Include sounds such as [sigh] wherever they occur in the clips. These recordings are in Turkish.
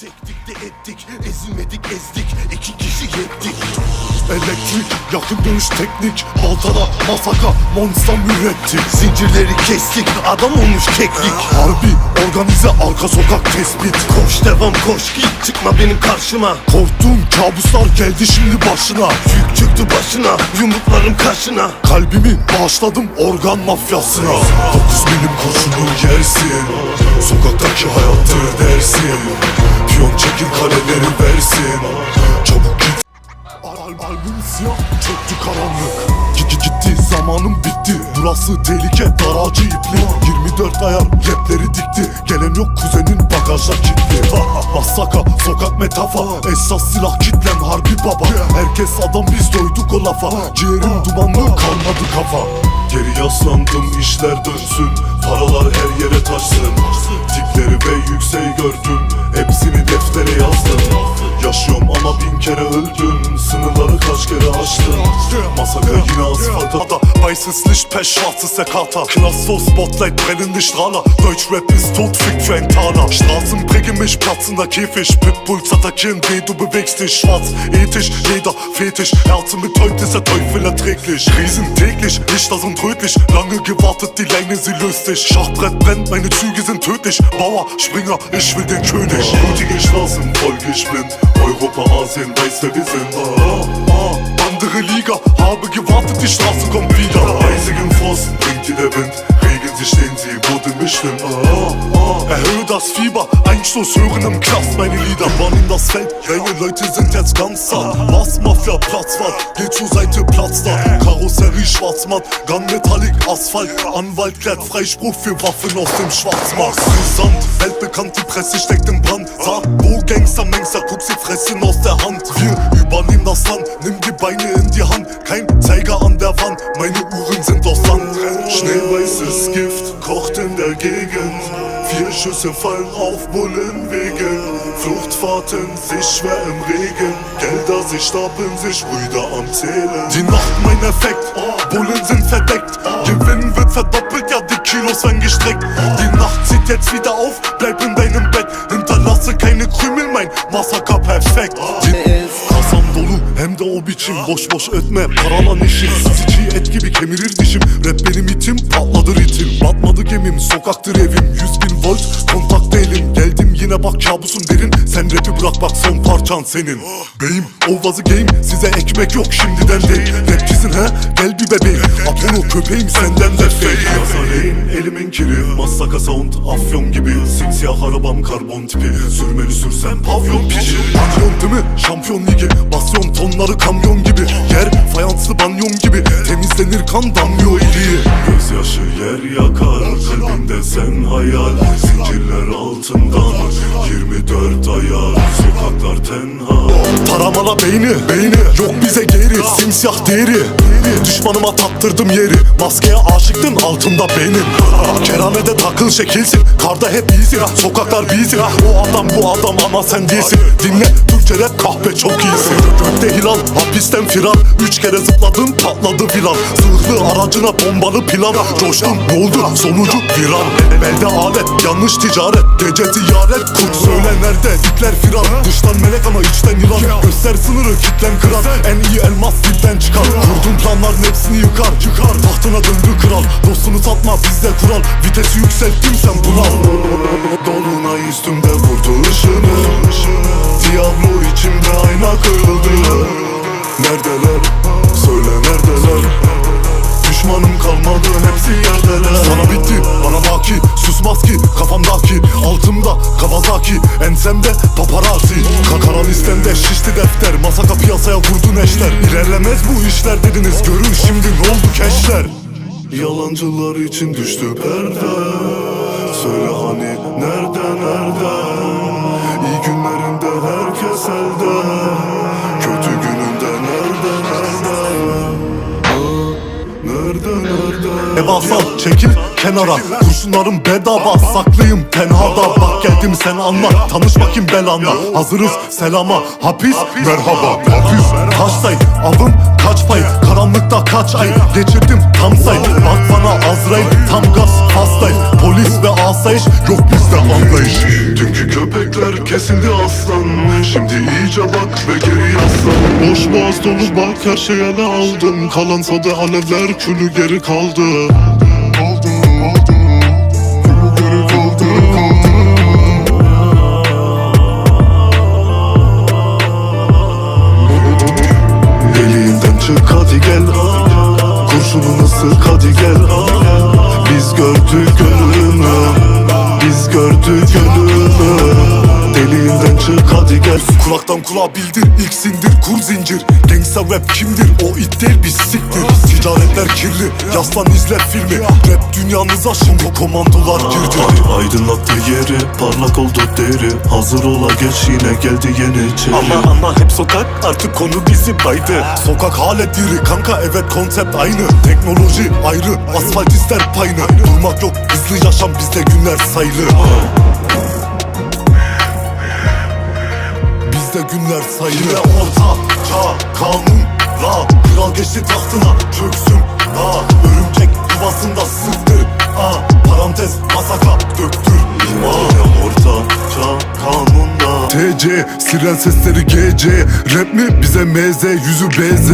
Çektik de ettik, ezilmedik ezdik. İki kişi yettik. Elektrik, yakın dönüş teknik. Baltada, masaka, monster ürettik Zincirleri kestik, adam olmuş keklik. Harbi, organize, arka sokak tespit. Koş devam koş git, çıkma benim karşıma. Korktuğum kabuslar geldi şimdi başına. Yük çıktı başına, yumruklarım kaşına Kalbimi bağışladım organ mafyasına. Dokuz milim kurşunu yersin. Sokaktaki hayattır dersin Piyon çekil kaleleri versin. Çabuk git. Al al albüm siyah çöktü karanlık. Gigi gitti zamanım bitti. Burası tehlike daracı ipli. 24 ayar rapleri dikti. Gelen yok kuzenin bagajda kilitli. Masaka sokak metafa. Esas silah kitlen harbi baba. Herkes adam biz doyduk o lafa. Ciğerim dumanlı kalmadı kafa. Geri yaslandım işler dönsün. Paralar her yere taşsın. Tipleri ve yükseği gördüm. Hepsini kere öldüm Sınırları kaç kere aştım. Masaka yine asfalta Weißes Licht per schwarzes Ekata Knasto Spotlight brennende Strahler Deutsch Rap ist tot, für ein Taler. Straßen prägen mich, platzender Käfig. Pitbulls attackieren weh, du bewegst dich Schwarz, ethisch, jeder Fetisch. Herzen betäubt ist der Teufel erträglich. Riesen täglich, Lichter sind rötlich. Lange gewartet, die Leine, sie löst sich Schachbrett brennt, meine Züge sind tödlich. Bauer, Springer, ich will den König. Blutige Straßen, voll gespinnt Europa, Asien, weiß wer wir sind ah, ah, Andere Liga, habe gewartet, die Straße kommt wieder. Eisigen Frost bringt dir der Wind. Regen sie stehen, sie wurden bestimmt. Ah, ah, Erhöhe das Fieber, Einstoß hören im Knast meine Lieder. Bahn in das Feld, junge Leute sind jetzt ganz satt Was Mafia Platzwart, geht zur Seite Platz da. Karosserie Schwarzmatt, Gun Metallic Asphalt. Anwalt klärt Freispruch für Waffen aus dem Schwarzmarkt. Brisant, weltbekannt, die Presse steckt im Brand. Sag, wo Gangster, Mengster, guck sie fressen aus der Hand. Wir übernehmen das Land, nimm die Beine in die Hand. Kein Zeiger an der Wand, meine Uhren sind aus Sand. Schneeweißes Gift kocht in der Gegend. Vier Schüsse fallen auf Bullenwegen. Fluchtfahrten sich schwer im Regen. Gelder sich stapeln, sich Brüder am Zählen. Die Nacht mein Effekt, Bullen sind verdeckt. Gewinn wird verdoppelt, ja die Kilos werden gestreckt. Die Nacht zieht jetzt wieder auf, bleib in deinem Bett Hinterlasse keine Krümel, mein Massaker perfekt Kasam dolu hem de o biçim. Boş boş ötme paralan işim. Sıçı et gibi kemirir dişim. Rap benim itim patladı ritim. Batmadı gemim sokaktır evim. 100 bin volt kontak değilim Yine bak kabusum derin. Sen rapi bırak bak son parçan senin. Beyim ovazı game size ekmek yok şimdiden değil. Rapçisin he gel bir bebeğim. Apollo köpeğim senden de fake. Yazarayım elimin kiri. Masaka sound afyon gibi. Simsiyah arabam karbon tipi. Sürmeli sürsem pavyon pişi. Panyon değil mi? Şampiyon ligi. Basyon tonları kamyon gibi. Yer fayanslı banyon gibi Temizlenir kan damlıyor iliği Gözyaşı yer yakar Kalbimde sen hayal. Zincirler altından 24 ayar. Sokaklar tenha. Taramala beyni, beyni Yok bize geri, simsiyah değeri Düşmanıma taktırdım yeri. Maskeye aşıktın altında benim Keramede takıl şekilsin Karda hep iyisin Sokaklar bizi O adam bu adam ama sen değilsin. Dinle Türkçe rap kahpe çok iyisin. Gökte hilal hapisten firar. Üç kere zıpladım patladı filan Zırhlı aracına bombalı plan Coştum oldu sonucu viran Belde alet yanlış ticaret. Gece ziyaret kurt söyle nerede? İpler firar Dıştan melek ama içten yılan. Göster sınırı kitlen kırar En iyi elmas dipten çıkar. Kurdum planların hepsini yıkar Yıkar. Tahtına döndü kral. Dostunu satma bizde kural. Vitesi yükselttim sen bunal Dolunay üstümde vurdu ışını. Diablo içimde Yalancılar için düştü perde. Söyle hani nerede nerede? İyi günlerinde herkes elde. Kötü gününde nerede nerede? Nerede nerede? Ev alsam çekil kenara. Kurşunlarım bedava saklıyım tenhada. Bak geldim sen anla. Tanış bakayım belanla Hazırız selama. Hapis merhaba. Hapis. Taştay avım kaç pay? Karanlıkta kaç ay? Geçirdim tam say Bak bana Azrail tam gaz hastayım. Polis ve asayiş yok bizde anlayış. Dünkü köpekler kesildi aslan. Şimdi iyice bak ve geri yaslan. Boş boğaz dolu bak her şeye ne aldın Kalan sade alevler külü geri Kaldı, Biz Kulaktan kulağa bildir ilk sindir kur zincir. Gangsta rap kimdir? O it değil biz siktir. Ticaretler kirli yaslan izle filmi. Rap dünyanıza şimdi komandolar girdi. Ay, aydınlattı yeri parlak oldu deri. Hazır ola geç yine geldi yeni içeri Ama ama hep sokak artık konu bizi baydı. Sokak hala diri kanka evet konsept aynı. Teknoloji ayrı asfalt ister payını. Durmak yok hızlı yaşam bizde günler sayılı günler sayılı Yine orta TC siren sesleri GC Rap mi? Bize MZ yüzü BZ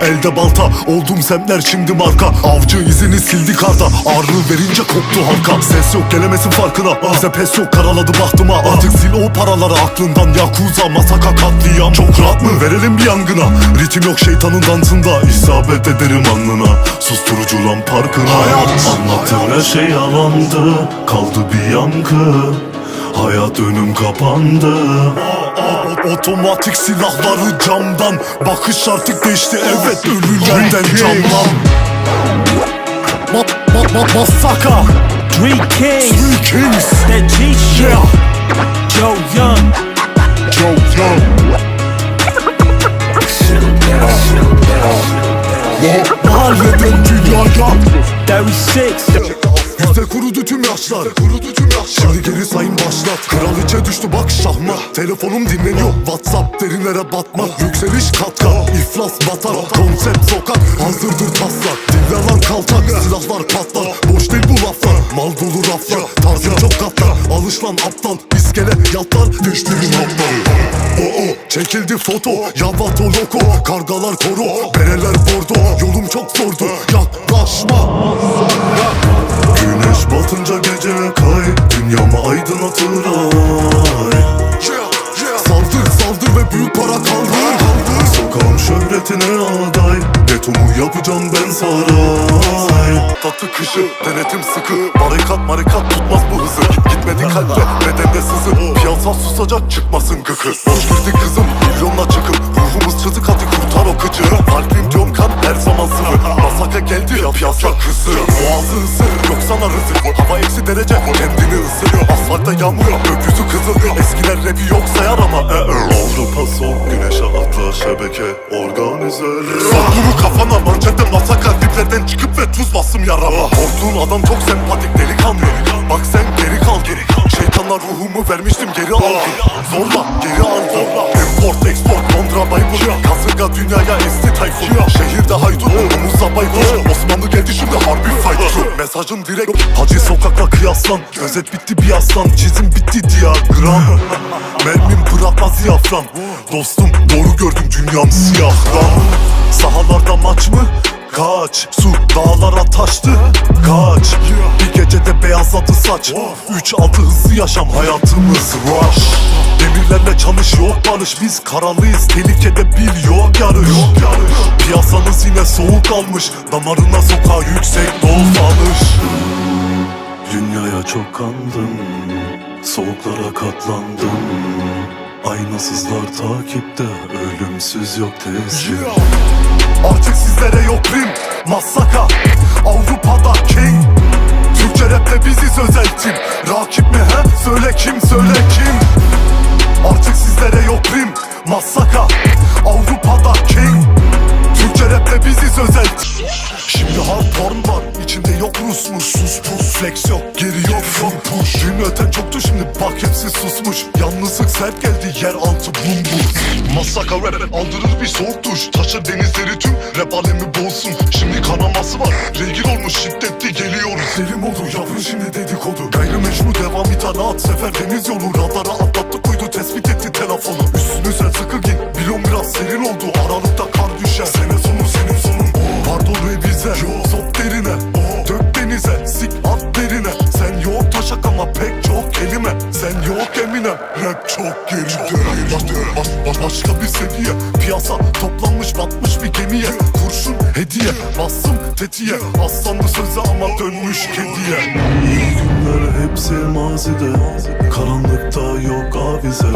Elde balta oldum semtler şimdi marka. Avcı izini sildi karda. Ağrı verince koptu halka. Ses yok gelemesin farkına. Bize pes yok karaladı bahtıma. Artık sil o paraları aklından. Yakuza masaka katliam. Çok rahat mı? Verelim bir yangına. Ritim yok şeytanın dansında İsabet ederim alnına. Susturucu lan parkına. Hayat. Anlattığın her şey yalandı Kaldı bir yankı Hayat önüm kapandı. Otomatik silahları camdan. Bakış artık değişti. Evet ölülerden camdan Ma ma ma masaka Three Kings, Three Kings that G shit. Yeah. Joe Young, Joe Young. Ma- Mahalleden dünyaya 36. Bizde kurudu tüm yaşlar. Kurudu tüm yaşlar. Şimdi geri sayım başlat. Kraliçe düştü bak şahmat Telefonum dinleniyor. Whatsapp derinlere batmak Yükseliş kat kat iflas batar Konsept sokak. Hazırdır taslak. Dillalar kaltak. Silahlar patlar. Boş değil bu laflar. Mal dolu raflar. Tarzın çok katlar. Alış lan aptal. İskele yatlar. Düştüğün aptal o o çekildi foto. Yavato loko Kargalar koro. Bereler bordo. Yolum çok zordu. Yaklaşma Güneş batınca gece kay. Dünyamı aydınlatır ay. Saldır saldır ve büyük para kaldır Sokağım şöhretine aday. Betomu yapacağım ben saray. Tatlı kışı denetim sıkı. Barikat marikat tutmaz bu hızı. Gitmedi kalple bedende sızı. Piyasa susacak çıkmasın gıkı. Boş girdi kızım milyonla çıkıp Ruhumuz çatık hadi kurtar o kıcı Kalbim diyorum kan her zaman sıvı Masaka geldi ya piyasa kızı Boğazı ısır yok sana rızık. Hava eksi derece kendini ısır Asfaltta yağmur gökyüzü kızıl Eskiler rapi yok sayar ama e, e. Avrupa soğuk güneşe atla şebeke Organizeler Sakuru kafana manşette masaka Diplerden çıkıp ve tuz bastım yarama. Korktuğun adam çok sempatik delikanlı. Bak sen geri kal geri kal Şeytanlar ruhumu vermiştim geri al. Zorla geri al. Zorla. Import export Londra Bible Kasırga dünyaya esti tayfun. Şehirde haydut omuzla baykuş. Osmanlı geldi şimdi harbi fight Mesajım direkt Hacı sokakla kıyaslan. Özet bitti bir aslan Çizim bitti diyagram [laughs] Mermim bırakmaz diyafram Dostum doğru gördüm dünyam siyahran Sahalarda maç mı? Kaç Su dağlara taştı. Kaç Bir gecede beyazladı saç. Üç altı hızlı yaşam hayatımız. Rush. Demirlerle çalış yok barış. Biz karalıyız tehlikede bir yok yarış. Piyasanız yine soğuk almış Damarına sokağa yüksek doz alış. Dünyaya çok kandım Soğuklara katlandım Aynasızlar takipte Ölümsüz yok teslim Artık sizlere yok prim Masaka Avrupa'da king. Türkçe rapte biziz özel tim. Rakip mi he? Söyle kim söyle kim? Artık sizlere yok prim Masaka Avrupa'da king. Türkçe rapte biziz özel tim Yok Rusmuş Sus pus flex yok geri yok full push. Dün öten çoktu şimdi bak hepsi susmuş. Yalnızlık sert geldi yer altı bum bum. Masaka rap aldırır bir soğuk duş. Taşır denizleri tüm rap alemi boğsun Şimdi kanaması var regil olmuş şiddetli geliyoruz. Deli modu yavrum şimdi dedikodu. Gayrimeşru devam bir tane at sefer deniz yolu. Radara atlattık uydu tespit etti telefonu. Üstünü sen sıkı giy biliyorum biraz serin oldu. Aralıkta kar düşer. Sene sonu tetiğe Aslandı sözü ama dönmüş kediye. İyi günler hepsi mazide. Karanlıkta yok avize.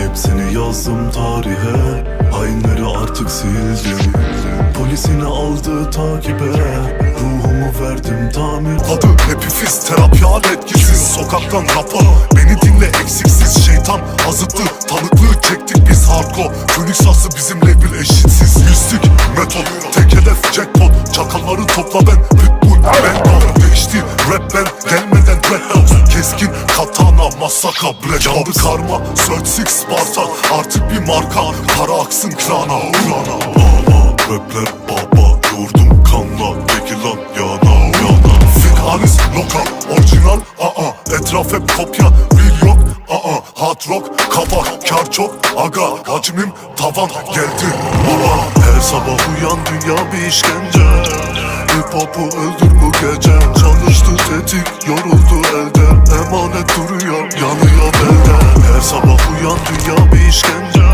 Hepsini yazdım tarihe. Hainleri artık sildim. Polisini aldı takibe Ruhumu verdim tamir Adı Happyfiz terapi hala etkisiz Sokaktan rapa Beni dinle eksiksiz şeytan azıttı. Tanıklığı çektik biz hardcore. Phoenix Aslı bizim label eşitsiz. Yüzlük metot Tek hedef jackpot. Çakalları topla ben Pitbull Dog Değişti rap ben gelmeden dreadlocks Keskin katana masaka black Canlı karma Search Six Sparta Artık bir marka Para aksın krana Baba rapler baba çok aga. Hacmim tavan geldi. Baba Her sabah uyan dünya bir işkence. Hip hop'u öldür bu gece. Çalıştı tetik yoruldu elde. Emanet duruyor yanıyor belde. Her sabah uyan dünya bir işkence.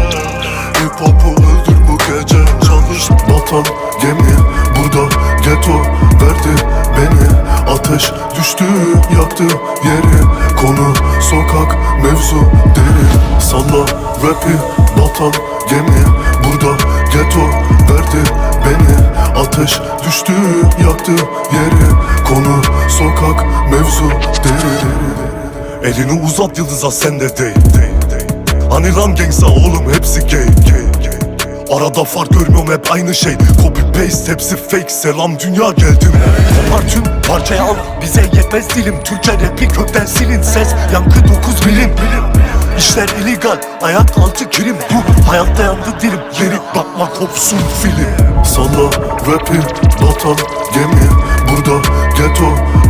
Hip hop'u öldür bu gece. Çalış batan gemi. Burada ghetto verdi beni. Ateş düştü yaktı yeri. Konu sokak mevzu deri Salla rapi batan gemi Burada ghetto verdi beni. Ateş düştü yaktı yeri Konu sokak mevzu deri. Elini uzat yıldıza sen de değil, değil, değil. Hani lan gangsta oğlum hepsi gay, gay, gay. Arada fark görmüyorum hep aynı şey. Copy paste hepsi fake. Selam dünya geldim Kopar tüm parçayı al bize yetmez dilim. Türkçe rapi kökten silin. Ses yankı 9 milim İşler illegal ayak altı kirim Bu hayatta yandı dilim. Yerik bakma kopsun film. Salla rapi batan gemi. Burada ghetto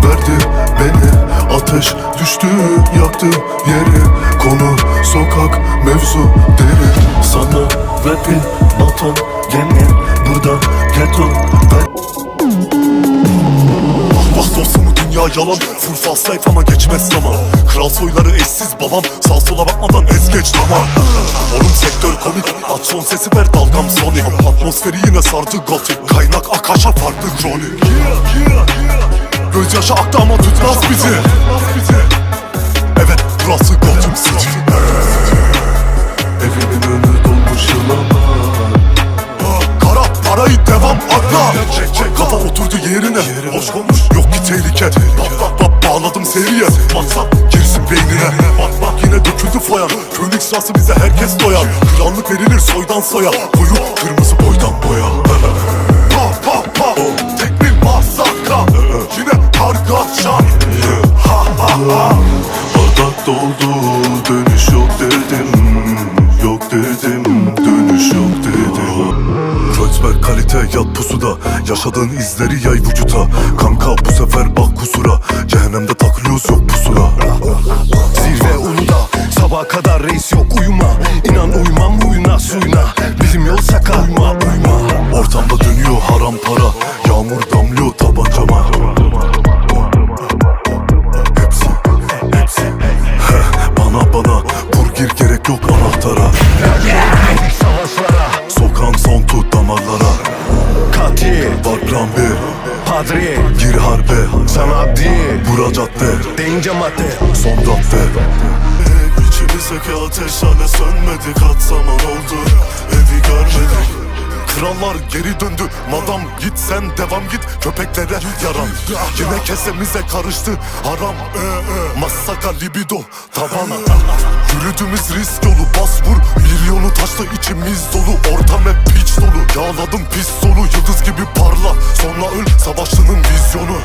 verdi beni. Ateş düştü yaktı yeri. Konu sokak mevzu deri. Salla rapi batan gemi. Burada ghetto ver dünya yalan Full fast life ama geçmez zaman. Kral soyları eşsiz babam Sağ sola bakmadan ez geç tamam Oğlum sektör komik At son sesi ver dalgam sonic Atmosferi yine sardı gotik Kaynak akaşa farklı kronik Gözyaşı aktı ama tutmaz bizi. Evet burası Gotham City. Evimin önü dolmuş yılana Kara parayı devam akla Kafa oturdu yerine. Boş konuş. Yok ki tehlike. Bak bak bak. Bağladım seriye. WhatsApp girsin beynine. Bak bak. Yine döküldü foyan. Phoenix rası bize herkes doyar. Krallık verilir soydan soya. Koyu kırmızı boydan boya. Pa pa pa. Tek bir masaka. Yine kargaşa Ha ha ha. Bardak doldu dönüş yok dedim. Yok dedim dönüş yok dedim Ver kalite yat pusuda. Yaşadığın izleri yay vücuta. Kanka bu sefer bak kusura. Cehennemde takılıyoruz yok pusula. Zirve uluda. Sabaha kadar reis yok uyuma. İnan uymam huyuna suyuna. Bizim yol saka. Uyma uyma Ortamda dönüyor haram para. Yağmur damlıyor tabancama. Hepsi, hepsi. Heh, Bana bana. Burger gerek yok anahtara damarlara. Katil Var plan B. Padri Gir harbe Sana değil Bura cadde. Deyince madde. Son radde İçimizdeki ateşhane sönmedi. Kaç zaman oldu? Evi görmedik krallar geri döndü. Madam git sen devam git. Köpeklere yaran Yine kesemize karıştı. Haram Masaka libido tavan Yürüdüğümüz risk yolu bas vur. Milyonu taşla içimiz dolu. Ortam hep piç dolu. Yağladım pis solu. Yıldız gibi parla. Sonra öl savaşçının vizyonu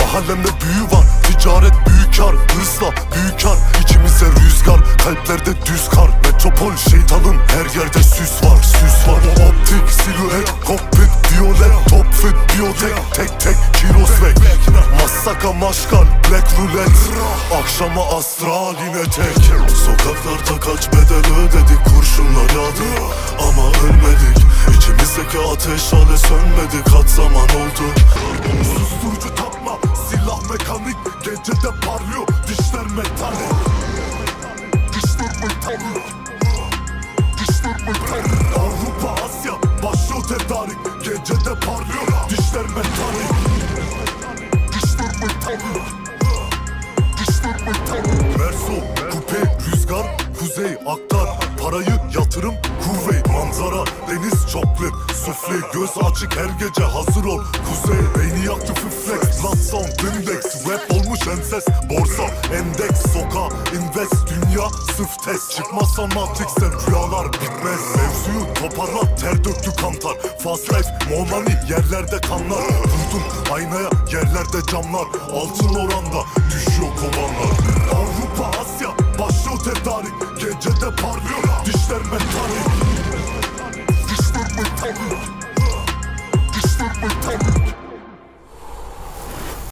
Mahallemde büyü var. Ticaret büyük kar Hırsla büyük kar İçimize rüzgar Kalplerde düz kar Metropol şeytanın her yerde süs var Süs var. Optik silüet Kokpit violet Top fit biyotek Tek tek kirosvek Masaka maşkal Black roulette. Akşama astral yine tek. Sokaklarda kaç bedel ödedik Kurşunlar yağdı ama ölmedik. İçimizdeki ateş hale sönmedi. Kaç zaman oldu? Susturucu takma sound index Rap olmuş enses Borsa Endeks Soka Invest Dünya Sırf test. Çıkmazsan Matrix'ten rüyalar bitmez. Mevzuyu toparla Ter döktü kantar. Fast life money Yerlerde kanlar. Vurdum aynaya Yerlerde camlar. Altın oranda Düşüyor kovanlar. Avrupa Asya Başlıyor tedarik. Gecede parlıyor Dişler metalik. Dişler metalik. Dişler metalik